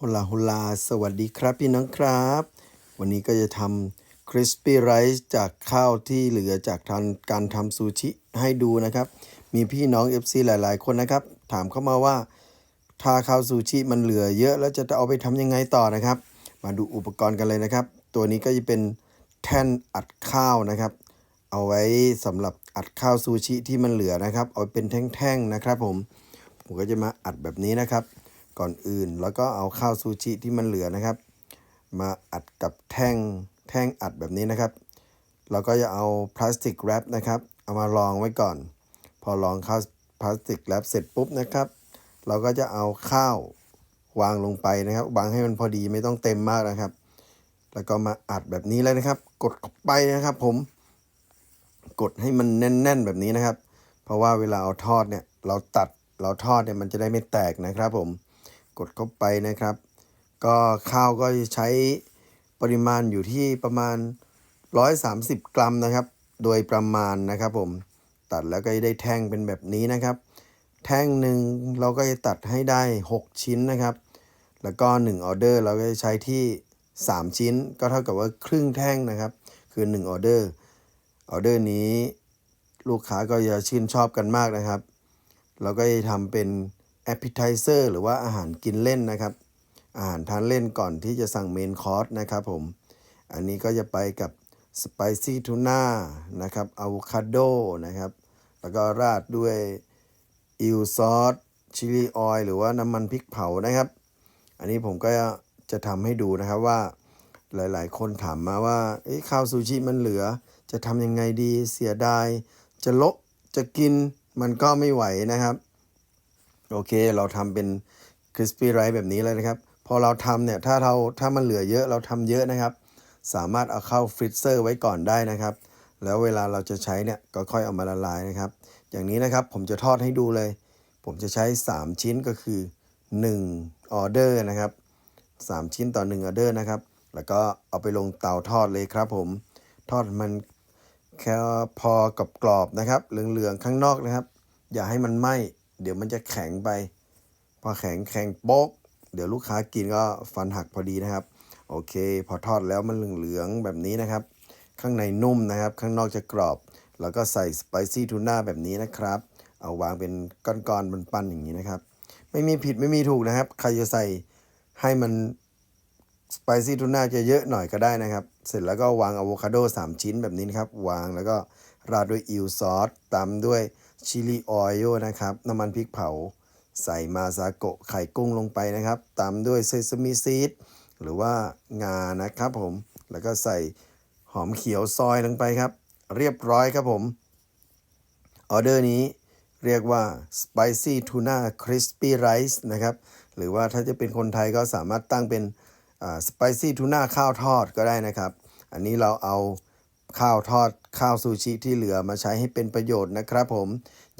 ฮลาฮลา สวัสดีครับพี่น้องครับ วันนี้ก็จะทำคริสปี้ไรซ์จากข้าวที่เหลือจากทางการทำซูชิให้ดูนะครับ มีพี่น้อง FC หลาย ๆ คนนะครับ ถามเข้ามาว่าถ้าข้าวซูชิมันเหลือเยอะแล้วจะเอาไปทำยังไงต่อนะครับ มาดูอุปกรณ์กันเลยนะครับ ตัวนี้ก็จะเป็นแท่นอัดข้าวนะครับ เอาไว้สำหรับอัดข้าวซูชิที่มันเหลือนะครับ เอาเป็นแท่ง ๆ นะครับผม ผมก็จะมาอัดแบบนี้นะครับ ก่อนอื่น แล้วก็เอาข้าวซูชิที่มันเหลือนะครับ มาอัดกับแท่งแท่งอัดแบบนี้นะครับ เราก็จะเอาพลาสติกแรปนะครับ เอามารองไว้ก่อน พอรองข้าวพลาสติกแรปเสร็จปุ๊บนะครับ เราก็จะเอาข้าววางลงไปนะครับ วางให้มันพอดีไม่ต้องเต็มมากนะครับ แล้วก็มาอัดแบบนี้เลยนะครับ กดเข้าไปนะครับผม กดให้มันแน่น ๆ แบบนี้นะครับ เพราะว่าเวลาเอาทอดเนี่ย เราตัดเราทอดเนี่ยมันจะได้ไม่แตกนะครับผม กดเข้าไปนะครับ ก็ข้าวก็ใช้ปริมาณอยู่ที่ประมาณ 130 กรัมนะครับ โดยประมาณนะครับผมตัดแล้วก็ได้แท่งเป็นแบบนี้นะครับ แท่งหนึ่งเราก็จะตัดให้ได้ 6 ชิ้นนะครับ แล้วก็ 1 ออเดอร์เราก็จะใช้ที่ 3 ชิ้น ก็เท่ากับว่าครึ่งแท่งนะครับ คือ 1 ออเดอร์ ออเดอร์นี้ลูกค้าก็จะชื่นชอบกันมากนะครับ เราก็จะทำเป็น appetizer หรือว่าอาหารกินเล่นนะครับ อาหารทานเล่นก่อนที่จะสั่งเมนคอร์สนะครับผม อันนี้ก็จะไปกับ spicy tuna นะครับอะโวคาโดนะครับ แล้วก็ราดด้วยอิลซอสชิลลี่ออยหรือว่าน้ำมันพริกเผานะครับ อันนี้ผมก็จะทำให้ดูนะครับว่าหลาย ๆ คนถามมาว่าข้าวซูชิมันเหลือ จะทำยังไงดีเสียดาย จะละจะกินมันก็ไม่ไหวนะครับ โอเค เราทำเป็นคริสปี้ไรซ์แบบนี้เลยนะครับ พอเราทำเนี่ย ถ้าเราถ้ามันเหลือเยอะเราทำเยอะนะครับ สามารถเอาเข้าฟรีเซอร์ไว้ก่อนได้นะครับ แล้วเวลาเราจะใช้เนี่ย ก็ค่อยเอามาละลายนะครับ อย่างนี้นะครับผมจะทอดให้ดูเลย ผมจะใช้ 3 ชิ้นก็คือ1ออเดอร์นะครับ 3 ชิ้นต่อ1ออเดอร์นะครับ แล้วก็เอาไปลงเตาทอดเลยครับ ผมทอดมันแค่พอกับกรอบๆนะครับ เหลืองๆข้างนอกนะครับ อย่าให้มันไหม้ เดี๋ยวมันจะแข็งไป พอแข็งแข็งโป๊ก เดี๋ยวลูกค้ากินก็ฟันหักพอดีนะครับ โอเค พอทอดแล้วมันเหลืองๆแบบนี้นะครับ ข้างในนุ่มนะครับ ข้างนอกจะกรอบ แล้วก็ใส่สไปซี่ทูน่าแบบนี้นะครับ เอาวางเป็นก้อนๆปันๆอย่างนี้นะครับ ไม่มีผิดไม่มีถูกนะครับ ใครจะใส่ให้มัน สไปซี่ทูน่าจะเยอะหน่อยก็ได้นะครับ เสร็จแล้วก็วางอะโวคาโด3 ชิ้นแบบนี้นครับ วางแล้วก็ราดด้วยอิลซอสตามด้วยชิลีออยล์นะครับ น้ำมันพริกเผา ใส่มาซาโกะไข่กุ้งลงไปนะครับ ตามด้วยเซซามิซีดหรือว่างานะครับผม แล้วก็ใส่หอมเขียวซอยลงไปครับ เรียบร้อยครับผม ออเดอร์นี้เรียกว่า Spicy Tuna Crispy Rice นะครับ หรือว่าถ้าจะเป็นคนไทยก็สามารถตั้งเป็น อ่า Spicy Tuna ข้าวทอดก็ได้นะครับ อันนี้เราเอาข้าวทอดข้าวซูชิที่เหลือมาใช้ให้เป็นประโยชน์นะครับผม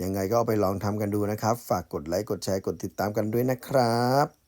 ยังไงก็เอาไปลองทำกันดูนะครับ ฝากกดไลค์กดแชร์กดติดตามกันด้วยนะครับ